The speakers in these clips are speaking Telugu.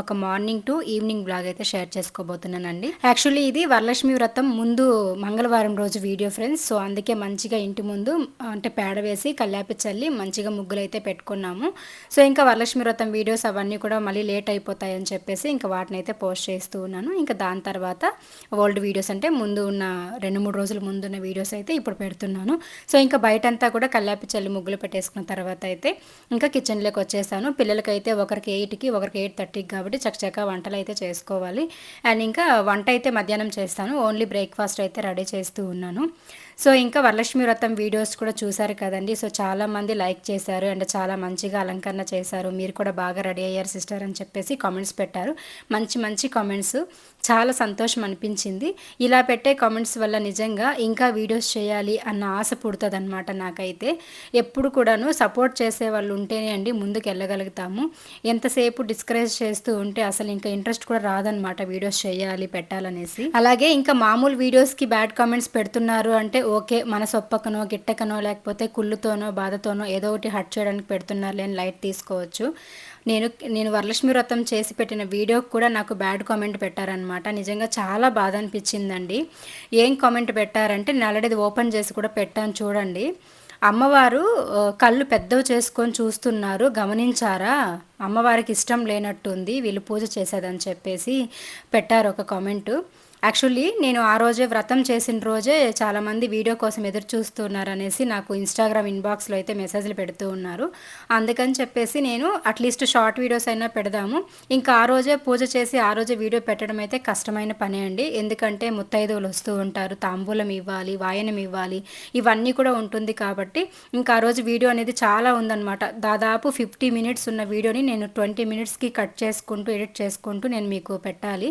ఒక మార్నింగ్ టు ఈవినింగ్ బ్లాగ్ అయితే షేర్ చేసుకోబోతున్నానండి. యాక్చువల్లీ ఇది వరలక్ష్మి వ్రతం ముందు మంగళవారం రోజు వీడియో ఫ్రెండ్స్ సో అందుకే మంచిగా ఇంటి ముందు అంటే పేడ వేసి కల్లాపి చల్లి మంచిగా ముగ్గులు అయితే పెట్టుకున్నాము. సో ఇంకా వరలక్ష్మి వ్రతం వీడియోస్ అవన్నీ కూడా మళ్ళీ లేట్ అయిపోతాయని చెప్పేసి ఇంకా వాటిని అయితే పోస్ట్ చేస్తూ ఉన్నాను. ఇంకా దాని తర్వాత ఓల్డ్ వీడియోస్ అంటే ముందు ఉన్న రెండు మూడు రోజుల ముందు ఉన్న వీడియోస్ అయితే ఇప్పుడు పెడుతున్నాను. సో ఇంకా బయటంతా కూడా కల్లాపి చల్లి ముగ్గులు పెట్టేసుకున్న తర్వాత అయితే ఇంకా కిచెన్లోకి వచ్చేసాను. పిల్లలకైతే ఒకరికి ఎయిట్కి ఒకరికి ఎయిట్ థర్టీకి కాబట్టి చక్కచక్క వంటలు అయితే చేసుకోవాలి. అండ్ ఇంకా వంట అయితే మధ్యాహ్నం చేస్తాను. ఓన్లీ బ్రేక్ఫాస్ట్ అయితే రెడీ చేస్తూ ఉన్నాను. సో ఇంకా వరలక్ష్మి వ్రతం వీడియోస్ కూడా చూశారు కదండి. సో చాలామంది లైక్ చేశారు అండ్ చాలా మంచిగా అలంకరణ చేశారు. మీరు కూడా బాగా రెడీ అయ్యారు సిస్టర్ అని చెప్పేసి కామెంట్స్ పెట్టారు. మంచి మంచి కామెంట్స్. చాలా సంతోషం అనిపించింది. ఇలా పెట్టే కామెంట్స్ వల్ల నిజంగా ఇంకా వీడియోస్ చేయాలి అన్న ఆశ పుడుతుంది అనమాట నాకైతే. ఎప్పుడు కూడాను సపోర్ట్ చేసే వాళ్ళు ఉంటేనే అండి ముందుకు వెళ్ళగలుగుతాము. ఎంతసేపు డిస్కరేజ్ చేస్తూ ఉంటే అసలు ఇంకా ఇంట్రెస్ట్ కూడా రాదనమాట వీడియోస్ చేయాలి పెట్టాలనేసి. అలాగే ఇంకా మామూలు వీడియోస్కి బ్యాడ్ కామెంట్స్ పెడుతున్నారు అంటే ఓకే మన సొప్పకనో గిట్టకనో లేకపోతే కుళ్ళుతోనో బాధతోనో ఏదో ఒకటి హట్ చేయడానికి పెడుతున్నారు లేని లైట్ తీసుకోవచ్చు. నేను నేను వరలక్ష్మి వ్రతం చేసి పెట్టిన వీడియోకి కూడా నాకు బ్యాడ్ కామెంట్ పెట్టారనమాట నిజంగా చాలా బాధ అనిపించిందండి. ఏం కామెంట్ పెట్టారంటే నేను ఆల్రెడీ ఓపెన్ చేసి కూడా పెట్టాను చూడండి. అమ్మవారు కళ్ళు పెద్దవి చేసుకొని చూస్తున్నారు. గమనించారా? అమ్మవారికి ఇష్టం లేనట్టుంది. వీళ్ళు పూజ చేసేదని చెప్పేసి పెట్టారు ఒక కామెంటు. యాక్చువల్లీ నేను ఆ రోజే వ్రతం చేసిన రోజే చాలామంది వీడియో కోసం ఎదురు చూస్తున్నారనేసి నాకు ఇన్స్టాగ్రామ్ ఇన్బాక్స్లో అయితే మెసేజ్లు పెడుతూ ఉన్నారు. అందుకని చెప్పేసి నేను అట్లీస్ట్ షార్ట్ వీడియోస్ అయినా పెడదాము. ఇంకా ఆ రోజే పూజ చేసి ఆ రోజే వీడియో పెట్టడం అయితే కష్టమైన పని అండి. ఎందుకంటే ముత్తైదువులు వస్తూ ఉంటారు. తాంబూలం ఇవ్వాలి వాయనం ఇవ్వాలి ఇవన్నీ కూడా ఉంటుంది కాబట్టి ఇంకా ఆ రోజు వీడియో అనేది చాలా ఉందన్నమాట. దాదాపు ఫిఫ్టీ మినిట్స్ ఉన్న వీడియోని నేను ట్వంటీ మినిట్స్కి కట్ చేసుకుంటూ ఎడిట్ చేసుకుంటూ నేను మీకు పెట్టాలి.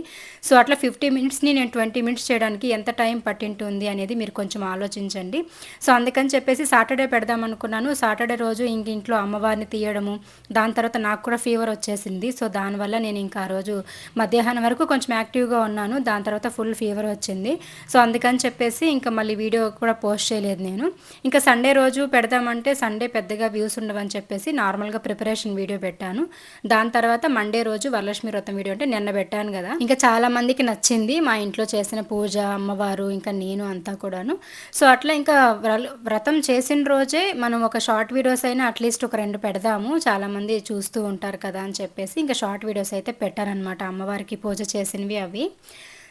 సో అట్లా ఫిఫ్టీ మినిట్స్ని నేను ట్వంటీ మినిట్స్ చేయడానికి ఎంత టైం పట్టింటుంది అనేది మీరు కొంచెం ఆలోచించండి. సో అందుకని చెప్పేసి సాటర్డే పెడదాం అనుకున్నాను. సాటర్డే రోజు ఇంక ఇంట్లో అమ్మవారిని తీయడము దాని తర్వాత నాకు కూడా ఫీవర్ వచ్చేసింది. సో దానివల్ల నేను ఇంకా ఆ రోజు మధ్యాహ్నం వరకు కొంచెం యాక్టివ్గా ఉన్నాను. దాని తర్వాత ఫుల్ ఫీవర్ వచ్చింది. సో అందుకని చెప్పేసి ఇంకా మళ్ళీ వీడియో కూడా పోస్ట్ చేయలేదు నేను. ఇంకా సండే రోజు పెడదామంటే సండే పెద్దగా వ్యూస్ ఉండవని చెప్పేసి నార్మల్గా ప్రిపరేషన్ వీడియో పెట్టాను. దాని తర్వాత మండే రోజు వరలక్ష్మి వ్రతం వీడియో అంటే నిన్న పెట్టాను కదా. ఇంకా చాలా మందికి నచ్చింది మా ఇంటి ఇంట్లో చేసిన పూజ అమ్మవారు ఇంకా నేను అంతా కూడాను. సో అట్లా ఇంకా వ్రతం చేసిన రోజే మనం ఒక షార్ట్ వీడియోస్ అయినా అట్లీస్ట్ ఒక రెండు పెడదాము. చాలామంది చూస్తూ ఉంటారు కదా అని చెప్పేసి ఇంకా షార్ట్ వీడియోస్ అయితే పెట్టారనమాట అమ్మవారికి పూజ చేసినవి అవి.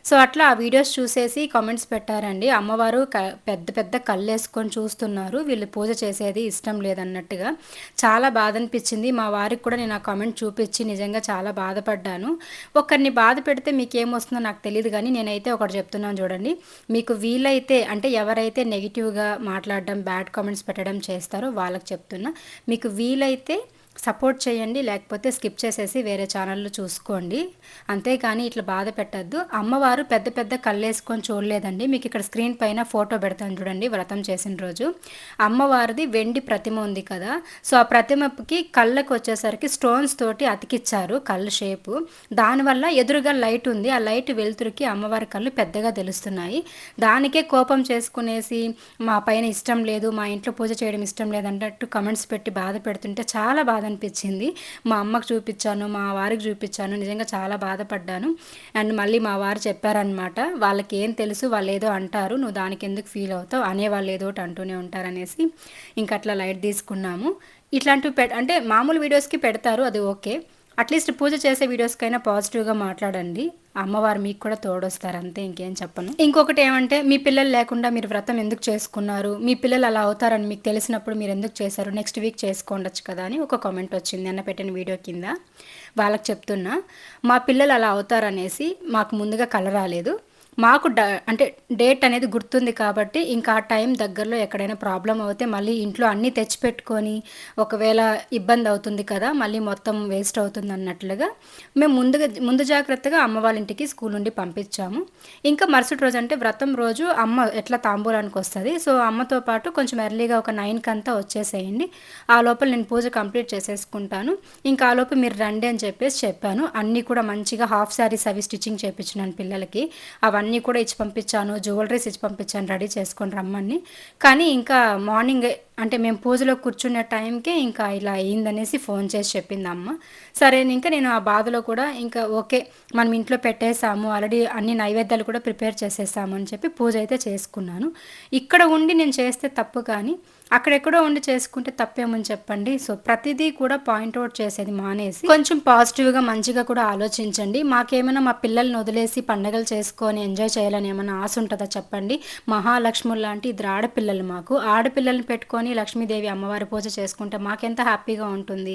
సో అట్లా ఆ వీడియోస్ చూసేసి కామెంట్స్ పెట్టారండి. అమ్మవారు పెద్ద పెద్ద కళ్ళు వేసుకొని చూస్తున్నారు. వీళ్ళు పూజ చేసేది ఇష్టం లేదన్నట్టుగా. చాలా బాధ అనిపించింది మా వారికి కూడా నేను ఆ కామెంట్ చూపించి నిజంగా చాలా బాధపడ్డాను. ఒకరిని బాధ పెడితే మీకు ఏమొస్తుందో నాకు తెలియదు కానీ నేనైతే ఒకటి చెప్తున్నాను చూడండి. మీకు వీలైతే అంటే ఎవరైతే నెగిటివ్గా మాట్లాడడం బ్యాడ్ కామెంట్స్ పెట్టడం చేస్తారో వాళ్ళకి చెప్తున్నా. మీకు వీలైతే సపోర్ట్ చేయండి లేకపోతే స్కిప్ చేసేసి వేరే ఛానళ్ళు చూసుకోండి. అంతేకాని ఇట్లా బాధ పెట్టద్దు. అమ్మవారు పెద్ద పెద్ద కళ్ళు వేసుకొని చూడలేదండి. మీకు ఇక్కడ స్క్రీన్ పైన ఫోటో పెడతాను చూడండి వ్రతం చేసిన రోజు. అమ్మవారిది వెండి ప్రతిమ ఉంది కదా. సో ఆ ప్రతిమకి కళ్ళకు వచ్చేసరికి స్టోన్స్ తోటి అతికిచ్చారు కళ్ళు షేపు. దానివల్ల ఎదురుగా లైట్ ఉంది. ఆ లైట్ వెలుతురుకి అమ్మవారి కళ్ళు పెద్దగా తెలుస్తున్నాయి. దానికే కోపం చేసుకునేసి మా పైన ఇష్టం లేదు మా ఇంట్లో పూజ చేయడం ఇష్టం లేదన్నట్టు కమెంట్స్ పెట్టి బాధ పెడుతుంటే చాలా బాధ అనిపించింది. మా అమ్మకు చూపించాను మా వారికి చూపించాను నిజంగా చాలా బాధపడ్డాను. అండ్ మళ్ళీ మా వారు చెప్పారనమాట వాళ్ళకి ఏం తెలుసు వాళ్ళు ఏదో అంటారు నువ్వు దానికి ఎందుకు ఫీల్ అవుతావు? అనేవాళ్ళు ఏదో ఒకటి అంటూనే ఉంటారనేసి ఇంక అట్లా లైట్ తీసుకున్నాము. ఇట్లాంటివి పె అంటే మామూలు వీడియోస్కి పెడతారు అది ఓకే. అట్లీస్ట్ పూజ చేసే వీడియోస్కైనా పాజిటివ్గా మాట్లాడండి. అమ్మవారు మీకు కూడా తోడొస్తారు అంతే ఇంకేం చెప్పను. ఇంకొకటి ఏమంటే మీ పిల్లలు లేకుండా మీరు వ్రతం ఎందుకు చేసుకున్నారు? మీ పిల్లలు అలా అవుతారని మీకు తెలిసినప్పుడు మీరు ఎందుకు చేశారు? నెక్స్ట్ వీక్ చేసుకోండొచ్చు కదా అని ఒక కామెంట్ వచ్చింది అన్న పెట్టిన వీడియో కింద. వాళ్ళకి చెప్తున్నా మా పిల్లలు అలా అవుతారనేసి మాకు ముందుగా కల రాలేదు. మాకు డ అంటే డేట్ అనేది గుర్తుంది కాబట్టి ఇంకా ఆ టైం దగ్గరలో ఎక్కడైనా ప్రాబ్లం అవుతే మళ్ళీ ఇంట్లో అన్నీ తెచ్చిపెట్టుకొని ఒకవేళ ఇబ్బంది అవుతుంది కదా మళ్ళీ మొత్తం వేస్ట్ అవుతుంది అన్నట్లుగా మేము ముందుగా ముందు జాగ్రత్తగా అమ్మ వాళ్ళ ఇంటికి స్కూల్ నుండి పంపించాము. ఇంకా మరుసటి రోజు అంటే వ్రతం రోజు అమ్మ ఎట్లా తాంబూలానికి వస్తుంది. సో అమ్మతో పాటు కొంచెం ఎర్లీగా ఒక నైన్కి అంతా వచ్చేసేయండి. ఆ లోపల నేను పూజ కంప్లీట్ చేసేసుకుంటాను. ఇంకా ఆ లోపు మీరు రండి అని చెప్పేసి చెప్పాను. అన్నీ కూడా మంచిగా హాఫ్ శారీస్ అవి స్టిచ్చింగ్ చేయించినాను పిల్లలకి. అవన్నీ కూడా ఇచ్చి పంపించాను జ్యువెలరీస్ ఇచ్చి పంపించాను రెడీ చేసుకొని రమ్మని. కానీ ఇంకా మార్నింగ్ అంటే మేము పూజలో కూర్చునే టైంకే ఇంకా ఇలా అయిందనేసి ఫోన్ చేసి చెప్పింది అమ్మ. సరే ఇంకా నేను ఆ బాధలో కూడా ఇంకా ఓకే మనం ఇంట్లో పెట్టేసాము ఆల్రెడీ అన్ని నైవేద్యాలు కూడా ప్రిపేర్ చేసేసాము అని చెప్పి పూజ అయితే చేసుకున్నాను. ఇక్కడ ఉండి నేను చేస్తే తప్పు కానీ అక్కడెక్కడో ఉండి చేసుకుంటే తప్పేమని చెప్పండి. సో ప్రతిదీ కూడా పాయింట్అవుట్ చేసేది మానేసి కొంచెం పాజిటివ్గా మంచిగా కూడా ఆలోచించండి. మాకేమైనా మా పిల్లల్ని వదిలేసి పండగలు చేసుకొని ఎంజాయ్ చేయాలని ఏమైనా ఆశ ఉంటుందా చెప్పండి. మహాలక్ష్ములు లాంటి ఇద్దరు ఆడపిల్లలు మాకు. ఆడపిల్లల్ని పెట్టుకొని లక్ష్మీదేవి అమ్మవారి పూజ చేసుకుంటే మాకెంత హ్యాపీగా ఉంటుంది.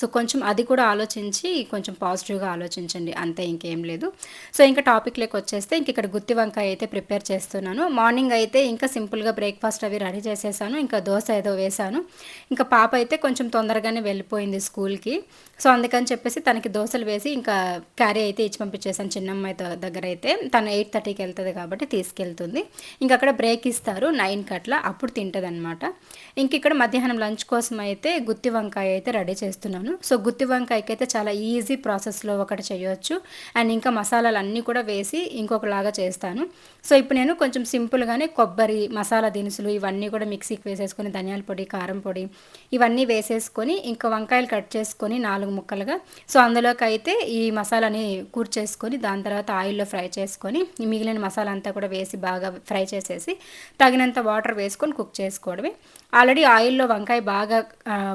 సో కొంచెం అది కూడా ఆలోచించి కొంచెం పాజిటివ్గా ఆలోచించండి. అంతే ఇంకేం లేదు. సో ఇంకా టాపిక్లోకి వచ్చేస్తే ఇంక ఇక్కడ గుత్తి వంకాయ అయితే ప్రిపేర్ చేస్తున్నాను. మార్నింగ్ అయితే ఇంకా సింపుల్గా బ్రేక్ఫాస్ట్ అవి రెడీ చేసేసాను. ఇంకా దోశ ఏదో వేశాను. ఇంకా పాప అయితే కొంచెం తొందరగానే వెళ్ళిపోయింది స్కూల్కి. సో అందుకని చెప్పేసి తనకి దోశలు వేసి ఇంకా క్యారీ అయితే ఇచ్చి పంపించేసాను చిన్నమ్మాయి దగ్గర అయితే తను ఎయిట్ థర్టీకి వెళ్తుంది కాబట్టి తీసుకెళ్తుంది. ఇంకా అక్కడ బ్రేక్ ఇస్తారు నైన్కి అట్లా అప్పుడు తింటుంది అనమాట ఇంక ఇక్కడ మధ్యాహ్నం లంచ్ కోసం అయితే గుత్తి వంకాయ అయితే రెడీ చేస్తున్నాను. సో గుత్తి వంకాయకి అయితే చాలా ఈజీ ప్రాసెస్లో ఒకటి చేయొచ్చు. అండ్ ఇంకా మసాలాలు అన్నీ కూడా వేసి ఇంకొకలాగా చేస్తాను. సో ఇప్పుడు నేను కొంచెం సింపుల్గానే కొబ్బరి మసాలా దినుసులు ఇవన్నీ కూడా మిక్సీకి వేసేసుకుని ధనియాల పొడి కారం పొడి ఇవన్నీ వేసేసుకొని ఇంకా వంకాయలు కట్ చేసుకొని నాలుగు ముక్కలుగా. సో అందులోకి అయితే ఈ మసాలాని కూర్చేసుకొని దాని తర్వాత ఆయిల్లో ఫ్రై చేసుకొని మిగిలిన మసాలా అంతా కూడా వేసి బాగా ఫ్రై చేసేసి తగినంత వాటర్ వేసుకొని కుక్ చేసుకోవడమే. ఆల్రెడీ ఆయిల్లో వంకాయ బాగా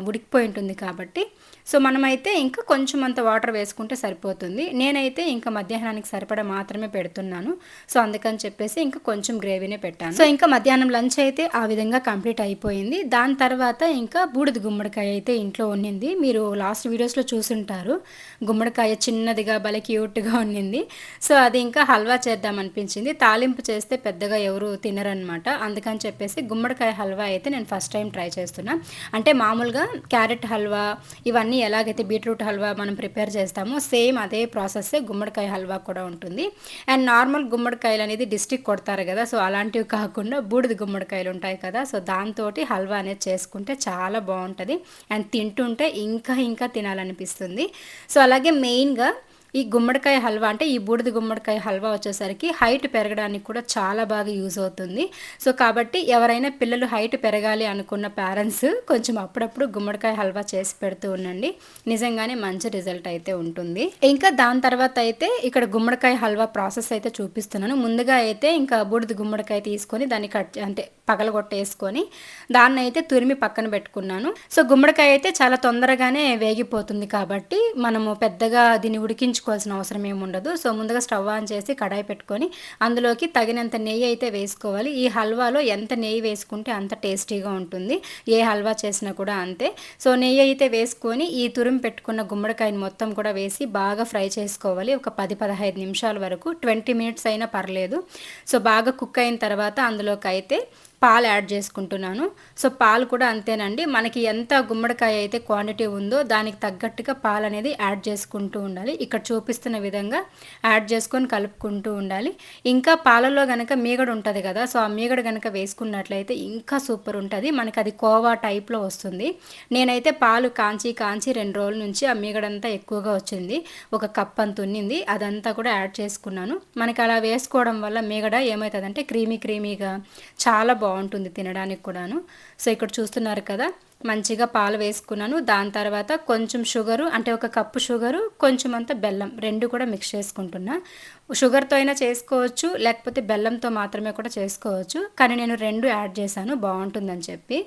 ఉడికిపోయి ఉంటుంది కాబట్టి. సో మనమైతే ఇంకా కొంచెం అంత వాటర్ వేసుకుంటే సరిపోతుంది. నేనైతే ఇంకా మధ్యాహ్నానికి సరిపడా మాత్రమే పెడుతున్నాను. సో అందుకని చెప్పేసి ఇంకా కొంచెం గ్రేవీనే పెట్టాను. సో ఇంకా మధ్యాహ్నం లంచ్ అయితే ఆ విధంగా కంప్లీట్ అయిపోయింది. దాని తర్వాత ఇంకా బూడిద గుమ్మడికాయ అయితే ఇంట్లో ఉన్నింది మీరు లాస్ట్ వీడియోస్లో చూసుంటారు. గుమ్మడికాయ చిన్నదిగా భలే క్యూట్గా ఉన్నింది సో అది ఇంకా హల్వా చేద్దాం అనిపించింది. తాలింపు చేస్తే పెద్దగా ఎవరు తినరనమాట అందుకని చెప్పేసి గుమ్మడికాయ హల్వా అయితే నేను ఫస్ట్ ఫస్ట్ టైం ట్రై చేస్తున్నా. అంటే మామూలుగా క్యారెట్ హల్వా ఇవన్నీ ఎలాగైతే బీట్రూట్ హల్వా మనం ప్రిపేర్ చేస్తామో సేమ్ అదే ప్రాసెస్ గుమ్మడికాయ హల్వా కూడా ఉంటుంది. అండ్ నార్మల్ గుమ్మడికాయలు అనేది డిస్టిక్ కొడతారు కదా సో అలాంటివి కాకుండా బూడిద గుమ్మడికాయలు ఉంటాయి కదా సో దాంతో హల్వా అనేది చేసుకుంటే చాలా బాగుంటుంది. అండ్ తింటుంటే ఇంకా ఇంకా తినాలనిపిస్తుంది. సో అలాగే మెయిన్గా ఈ గుమ్మడికాయ హల్వా అంటే ఈ బూడిద గుమ్మడికాయ హల్వా వచ్చేసరికి హైట్ పెరగడానికి కూడా చాలా బాగా యూజ్ అవుతుంది. సో కాబట్టి ఎవరైనా పిల్లలు హైట్ పెరగాలి అనుకున్న పేరెంట్స్ కొంచెం అప్పుడప్పుడు గుమ్మడికాయ హల్వా చేసి పెడుతూ ఉండండి. నిజంగానే మంచి రిజల్ట్ అయితే ఉంటుంది. ఇంకా దాని తర్వాత అయితే ఇక్కడ గుమ్మడికాయ హల్వా ప్రాసెస్ అయితే చూపిస్తున్నాను. ముందుగా అయితే ఇంకా బూడిద గుమ్మడికాయ తీసుకొని దాన్ని కట్ అంటే పగలగొట్టేసుకొని దాన్ని అయితే తురిమి పక్కన పెట్టుకున్నాను. సో గుమ్మడికాయ అయితే చాలా తొందరగానే వేగిపోతుంది కాబట్టి మనము పెద్దగా దీన్ని ఉడికించుకోవాల్సిన అవసరం ఏమి ఉండదు. సో ముందుగా స్టవ్ ఆన్ చేసి కడాయి పెట్టుకొని అందులోకి తగినంత నెయ్యి అయితే వేసుకోవాలి. ఈ హల్వాలో ఎంత నెయ్యి వేసుకుంటే అంత టేస్టీగా ఉంటుంది. ఏ హల్వా చేసినా కూడా అంతే. సో నెయ్యి అయితే వేసుకొని ఈ తురిమి పెట్టుకున్న గుమ్మడికాయని మొత్తం కూడా వేసి బాగా ఫ్రై చేసుకోవాలి. ఒక పది పదహైదు నిమిషాల వరకు. ట్వంటీ మినిట్స్ అయినా పర్లేదు. సో బాగా కుక్ అయిన తర్వాత అందులోకి అయితే పాలు యాడ్ చేసుకుంటున్నాను. సో పాలు కూడా అంతేనండి. మనకి ఎంత గుమ్మడికాయ అయితే క్వాంటిటీ ఉందో దానికి తగ్గట్టుగా పాలు అనేది యాడ్ చేసుకుంటూ ఉండాలి. ఇక్కడ చూపిస్తున్న విధంగా యాడ్ చేసుకొని కలుపుకుంటూ ఉండాలి. ఇంకా పాలలో కనుక మీగడ ఉంటుంది కదా సో ఆ మీగడ కనుక వేసుకున్నట్లయితే ఇంకా సూపర్ ఉంటుంది. మనకి అది కోవా టైప్లో వస్తుంది. నేనైతే పాలు కాంచి కాంచి రెండు రోజుల నుంచి ఆ మీగడంతా ఎక్కువగా వచ్చింది. ఒక కప్ అంత ఉన్నింది. అదంతా కూడా యాడ్ చేసుకున్నాను. మనకి అలా వేసుకోవడం వల్ల మీగడ ఏమవుతుందంటే క్రీమీ క్రీమీగా చాలా బాగుంటుంది. బాగుంటుంది తినడానికి కూడాను. సో ఇక్కడ చూస్తున్నారు కదా మంచిగా పాలు వేసుకున్నాను. దాని తర్వాత కొంచెం షుగరు అంటే ఒక కప్పు షుగరు కొంచెం అంత బెల్లం రెండు కూడా మిక్స్ చేసుకుంటున్నా. షుగర్తో అయినా చేసుకోవచ్చు లేకపోతే బెల్లంతో మాత్రమే కూడా చేసుకోవచ్చు. కానీ నేను రెండు యాడ్ చేశాను బాగుంటుందని చెప్పి.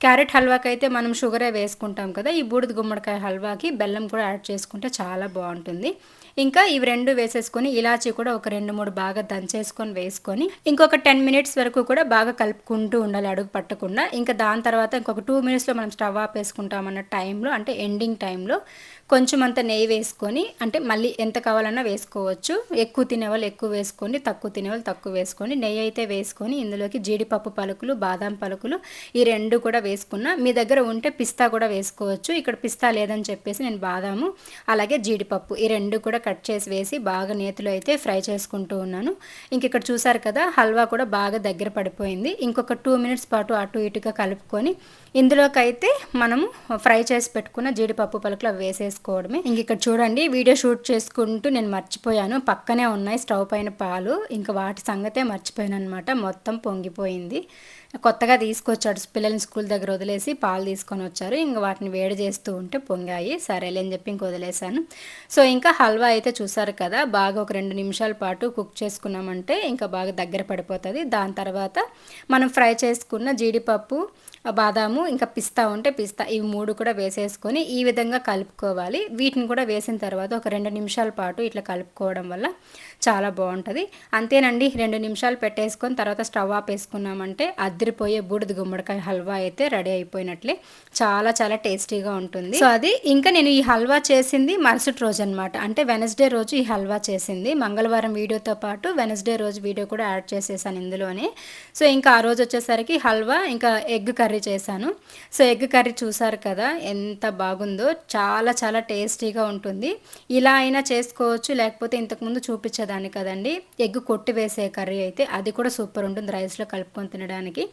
క్యారెట్ హల్వాకి అయితే మనం షుగరే వేసుకుంటాం కదా ఈ బూడిద గుమ్మడికాయ హల్వాకి బెల్లం కూడా యాడ్ చేసుకుంటే చాలా బాగుంటుంది. ఇంకా ఇవి రెండు వేసేసుకొని ఇలాచీ కూడా ఒక రెండు మూడు బాగా దంచేసుకొని వేసుకొని ఇంకొక టెన్ మినిట్స్ వరకు కూడా బాగా కలుపుకుంటూ ఉండాలి అడుగు పట్టకుండా. ఇంకా దాని తర్వాత ఇంకొక టూ మినిట్స్లో మనం స్టవ్ ఆపేసుకుంటామన్న టైంలో అంటే ఎండింగ్ టైంలో కొంచెం అంత నెయ్యి వేసుకొని అంటే మళ్ళీ ఎంత కావాలన్నా వేసుకోవచ్చు. ఎక్కువ తినేవాళ్ళు ఎక్కువ వేసుకొని తక్కువ తినేవాళ్ళు తక్కువ వేసుకొని నెయ్యి అయితే వేసుకొని ఇందులోకి జీడిపప్పు పలుకులు బాదాం పలుకులు ఈ రెండు కూడా వేసుకున్న మీ దగ్గర ఉంటే పిస్తా కూడా వేసుకోవచ్చు. ఇక్కడ పిస్తా లేదని చెప్పేసి నేను బాదాము అలాగే జీడిపప్పు ఈ రెండు కూడా కట్ చేసి వేసి బాగా నేతిలో అయితే ఫ్రై చేసుకుంటూ ఉన్నాను. ఇంక ఇక్కడ చూసారు కదా హల్వా కూడా బాగా దగ్గర పడిపోయింది. ఇంకొక టూ మినిట్స్ పాటు అటు ఇటుగా కలుపుకొని ఇందులోకైతే మనం మనము ఫ్రై చేసి పెట్టుకున్న జీడిపప్పు పలుకులు అవి వేసేసుకోవడమే. ఇంక ఇక్కడ చూడండి వీడియో షూట్ చేసుకుంటూ నేను మర్చిపోయాను. పక్కనే ఉన్నాయి స్టవ్ పైన పాలు. ఇంకా వాటి సంగతే మర్చిపోయాను అనమాట మొత్తం పొంగిపోయింది. కొత్తగా తీసుకొచ్చాడు పిల్లల్ని స్కూల్ దగ్గర వదిలేసి పాలు తీసుకొని వచ్చారు. ఇంకా వాటిని వేడి చేస్తూ ఉంటే పొంగాయి. సరేలే అని చెప్పి ఇంక వదిలేశాను. సో ఇంకా హల్వా అయితే చూసారు కదా బాగా ఒక రెండు నిమిషాల పాటు కుక్ చేసుకున్నామంటే ఇంకా బాగా దగ్గర పడిపోతుంది. దాని తర్వాత మనం ఫ్రై చేసుకున్న జీడిపప్పు బాదాము ఇంకా పిస్తా ఉంటే పిస్తా. ఇవి మూడు కూడా వేసేసుకొని ఈ విధంగా కలుపుకోవాలి. వీటిని కూడా వేసిన తర్వాత ఒక రెండు నిమిషాల పాటు ఇట్లా కలుపుకోవడం వల్ల చాలా బాగుంటుంది. అంతేనండి రెండు నిమిషాలు పెట్టేసుకొని తర్వాత స్టవ్ ఆపేసుకున్నామంటే అద్దరిపోయే బూడిద గుమ్మడికాయ హల్వా అయితే రెడీ అయిపోయినట్లే. చాలా చాలా టేస్టీగా ఉంటుంది. సో అది ఇంకా నేను ఈ హల్వా చేసింది మరుసటి రోజు అనమాట అంటే వెనస్డే రోజు ఈ హల్వా చేసింది. మంగళవారం వీడియోతో పాటు వెనస్డే రోజు వీడియో కూడా యాడ్ చేసేసాను ఇందులోనే. సో ఇంకా ఆ రోజు వచ్చేసరికి హల్వా ఇంకా ఎగ్ కర్రీ కర్రీ చేశాను. సో ఎగ్ కర్రీ చూసారు కదా ఎంత బాగుందో చాలా చాలా టేస్టీగా ఉంటుంది. ఇలా అయినా చేసుకోవచ్చు లేకపోతే ఇంతకుముందు చూపించేదాన్ని కదండి. ఎగ్ కొట్టి వేసే కర్రీ అయితే అది కూడా సూపర్ ఉంటుంది రైస్లో కలుపుకొని తినడానికి.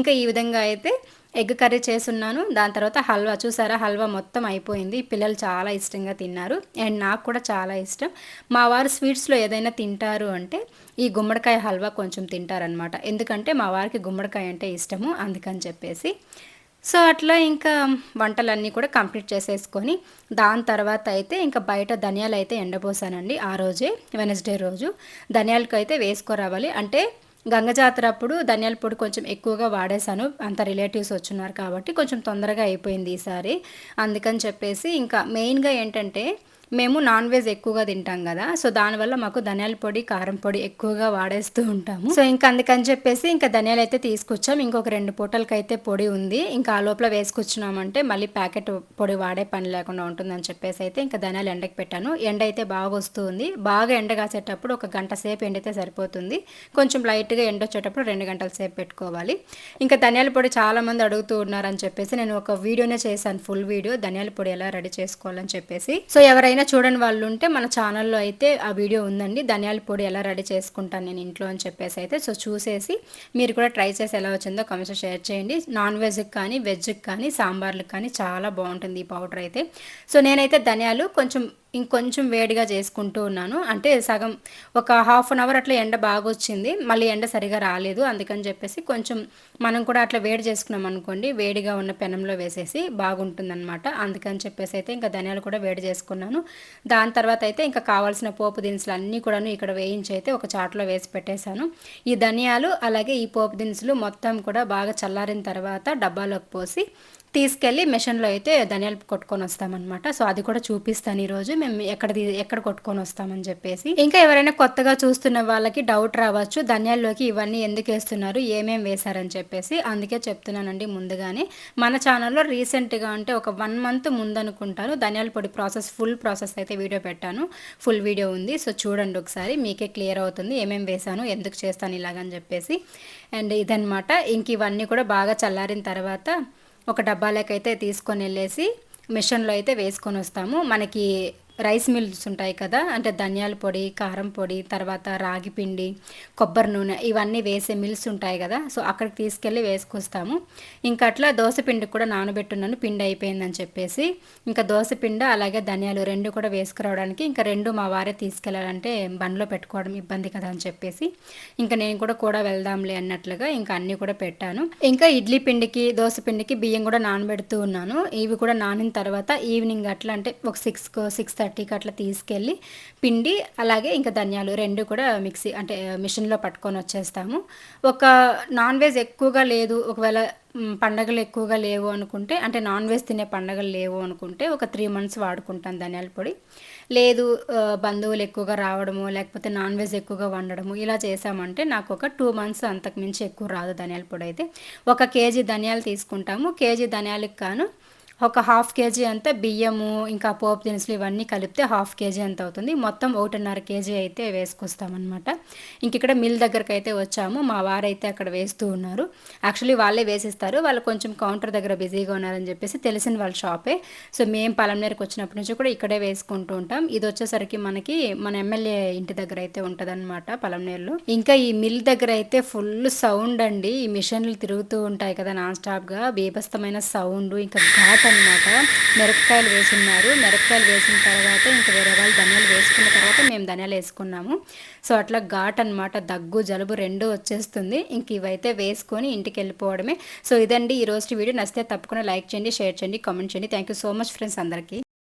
ఇంకా ఈ విధంగా అయితే ఎగ్ కర్రీ చేసున్నాను దాని తర్వాత హల్వా. చూసారా? హల్వా మొత్తం అయిపోయింది. పిల్లలు చాలా ఇష్టంగా తిన్నారు. అండ్ నాకు కూడా చాలా ఇష్టం. మా వారు స్వీట్స్లో ఏదైనా తింటారు అంటే ఈ గుమ్మడికాయ హల్వా కొంచెం తింటారనమాట ఎందుకంటే మా వారికి గుమ్మడికాయ అంటే ఇష్టము. అందుకని చెప్పేసి. సో అట్లా ఇంకా వంటలన్నీ కూడా కంప్లీట్ చేసేసుకొని దాని తర్వాత అయితే ఇంకా బయట ధనియాలు అయితే ఎండబోసానండి. ఆ రోజే వెనస్డే రోజు. ధనియాలకు అయితే వేసుకోరావాలి. అంటే గంగ జాతర అప్పుడు ధనియాల పొడి కొంచెం ఎక్కువగా వాడేశాను. అంత రిలేటివ్స్ వచ్చున్నారు కాబట్టి కొంచెం తొందరగా అయిపోయింది ఈసారి అందుకని చెప్పేసి ఇంకా మెయిన్గా ఏంటంటే మేము నాన్ వెజ్ ఎక్కువగా తింటాం కదా సో దానివల్ల మాకు ధనియాల పొడి కారం పొడి ఎక్కువగా వాడేస్తూ ఉంటాము. సో ఇంకా అందుకని చెప్పేసి ఇంకా ధనియాలు అయితే తీసుకొచ్చాం. ఇంకొక రెండు పూటలకి అయితే పొడి ఉంది. ఇంకా ఆ లోపల వేసుకొచ్చినామంటే మళ్ళీ ప్యాకెట్ పొడి వాడే పని లేకుండా ఉంటుందని చెప్పేసి అయితే ఇంకా ధనియాలు ఎండకి పెట్టాను. ఎండ అయితే బాగా వస్తుంది. బాగా ఎండ కాసేటప్పుడు ఒక గంట సేపు ఎండితే సరిపోతుంది. కొంచెం లైట్గా ఎండ వచ్చేటప్పుడు రెండు గంటల సేపు పెట్టుకోవాలి. ఇంకా ధనియాల పొడి చాలా మంది అడుగుతూ ఉన్నారని చెప్పేసి నేను ఒక వీడియోనే చేశాను ఫుల్ వీడియో. ధనియాల పొడి ఎలా రెడీ చేసుకోవాలని చెప్పేసి. సో ఎవరైనా ఎవరైనా చూడని వాళ్ళు ఉంటే మన ఛానల్లో అయితే ఆ వీడియో ఉందండి. ధనియాల పొడి ఎలా రెడీ చేసుకుంటాను నేను ఇంట్లో అని చెప్పేసి అయితే సో చూసేసి మీరు కూడా ట్రై చేసి ఎలా వచ్చిందో కమెంట్స్ షేర్ చేయండి. నాన్ వెజ్కి కానీ వెజ్కి కానీ సాంబార్లకు కానీ చాలా బాగుంటుంది ఈ పౌడర్ అయితే. సో నేనైతే ధనియాలు కొంచెం ఇంకొంచెం వేడిగా చేసుకుంటూ ఉన్నాను. అంటే సగం ఒక హాఫ్ అన్ అవర్ అట్లా ఎండ బాగా వచ్చింది మళ్ళీ ఎండ సరిగా రాలేదు. అందుకని చెప్పేసి కొంచెం మనం కూడా అట్లా వేడి చేసుకున్నాం అనుకోండి వేడిగా ఉన్న పెనంలో వేసేసి బాగుంటుందన్నమాట. అందుకని చెప్పేసి అయితే ఇంకా ధనియాలు కూడా వేడి చేసుకున్నాను. దాని తర్వాత అయితే ఇంకా కావాల్సిన పోపు దినుసులు అన్నీ కూడాను ఇక్కడ వేయించి అయితే ఒక చాట్లో వేసి పెట్టేశాను. ఈ ధనియాలు అలాగే ఈ పోపు దినుసులు మొత్తం కూడా బాగా చల్లారిన తర్వాత డబ్బాలోకి పోసి తీసుకెళ్ళి మెషిన్లో అయితే ధనియాలు కొట్టుకొని వస్తామన్నమాట. సో అది కూడా చూపిస్తాను ఈరోజు మేము ఎక్కడ ఎక్కడ కొట్టుకొని వస్తామని చెప్పేసి. ఇంకా ఎవరైనా కొత్తగా చూస్తున్న వాళ్ళకి డౌట్ రావచ్చు. ధనియాల్లోకి ఇవన్నీ ఎందుకు వేస్తున్నారు? ఏమేం వేశారని చెప్పేసి అందుకే చెప్తున్నానండి ముందుగానే. మన ఛానల్లో రీసెంట్గా అంటే ఒక వన్ మంత్ ముందనుకుంటాను. ధనియాల పొడి ప్రాసెస్ ఫుల్ ప్రాసెస్ అయితే వీడియో పెట్టాను. ఫుల్ వీడియో ఉంది. సో చూడండి ఒకసారి. మీకే క్లియర్ అవుతుంది. ఏమేమి వేశాను? ఎందుకు చేస్తాను? ఇలాగని చెప్పేసి. అండ్ ఇదనమాట ఇంక ఇవన్నీ కూడా బాగా చల్లారిన తర్వాత ఒక డబ్బాలకైతే తీసుకొని వెళ్ళేసి మిషన్లో అయితే వేసుకొని వస్తాము. మనకి రైస్ మిల్స్ ఉంటాయి కదా అంటే ధనియాల పొడి కారం పొడి తర్వాత రాగి పిండి కొబ్బరి నూనె ఇవన్నీ వేసే మిల్స్ ఉంటాయి కదా సో అక్కడికి తీసుకెళ్ళి వేసుకొస్తాము. ఇంకా అట్లా దోశ పిండి కూడా నానబెట్టున్నాను పిండి అయిపోయిందని చెప్పేసి. ఇంకా దోశ పిండి అలాగే ధనియాలు రెండు కూడా వేసుకురావడానికి ఇంకా రెండు మా వారే తీసుకెళ్ళాలంటే బండ్లో పెట్టుకోవడం ఇబ్బంది కదా అని చెప్పేసి. ఇంకా నేను కూడా కూడా వెళ్దాంలే అన్నట్లుగా ఇంకా అన్నీ కూడా పెట్టాను. ఇంకా ఇడ్లీ పిండికి దోశ పిండికి బియ్యం కూడా నానబెడుతూ ఉన్నాను. ఇవి కూడా నానిన తర్వాత ఈవినింగ్ అట్లా అంటే ఒక సిక్స్ సిక్స్ థర్టీకి అట్లా తీసుకెళ్ళి పిండి అలాగే ఇంకా ధనియాలు రెండు కూడా మిక్సీ అంటే మిషన్లో పట్టుకొని వచ్చేస్తాము. ఒక నాన్ వెజ్ ఎక్కువగా లేదు ఒకవేళ పండగలు ఎక్కువగా లేవు అనుకుంటే అంటే నాన్ వెజ్ తినే పండగలు లేవు అనుకుంటే ఒక త్రీ మంత్స్ వాడుకుంటాను ధనియాల పొడి. లేదు బంధువులు ఎక్కువగా రావడము లేకపోతే నాన్ వెజ్ ఎక్కువగా వండడము ఇలా చేసామంటే నాకు ఒక టూ మంత్స్ అంతకు మించి ఎక్కువ రాదు ధనియాల పొడి అయితే. ఒక కేజీ ధనియాలు తీసుకుంటాము. కేజీ ధనియాలకు కాను ఒక హాఫ్ కేజీ అంతా బియ్యము ఇంకా పోపు దినుసులు ఇవన్నీ కలిపితే హాఫ్ కేజీ అంత అవుతుంది. మొత్తం ఒకటిన్నర కేజీ అయితే వేసుకొస్తామన్నమాట. ఇంక ఇక్కడ మిల్ దగ్గరకు అయితే వచ్చాము. మా వారైతే అక్కడ వేస్తూ ఉన్నారు. యాక్చువల్లీ వాళ్ళే వేసిస్తారు. వాళ్ళు కొంచెం కౌంటర్ దగ్గర బిజీగా ఉన్నారని చెప్పేసి తెలిసిన వాళ్ళ షాపే. సో మేము పలంనేరుకు వచ్చినప్పటి నుంచి కూడా ఇక్కడే వేసుకుంటూ ఉంటాం. ఇది వచ్చేసరికి మనకి మన ఎమ్మెల్యే ఇంటి దగ్గర అయితే ఉంటుందన్నమాట పలంనేరులో ఇంకా ఈ మిల్ దగ్గర అయితే ఫుల్ సౌండ్ అండి. ఈ మిషన్లు తిరుగుతూ ఉంటాయి కదా నాన్ స్టాప్గా. బీభస్తమైన సౌండ్ ఇంకా ఘాట్ అనమాట మిరపకాయలు వేసున్నారు. మిరపకాయలు వేసిన తర్వాత ఇంకా వేరే వాళ్ళు ధనియాలు వేసుకున్న తర్వాత మేము ధనియాలు వేసుకున్నాము. సో అట్లా ఘాట్ అనమాట దగ్గు జలుబు రెండు వచ్చేస్తుంది. ఇంక ఇవైతే వేసుకొని ఇంటికి వెళ్ళిపోవడమే. సో ఇదండి ఈ రోజు వీడియో. నచ్చితే తప్పకుండా లైక్ చేయండి షేర్ చేయండి కామెంట్ చేయండి. Thank you so much friends అందరికీ.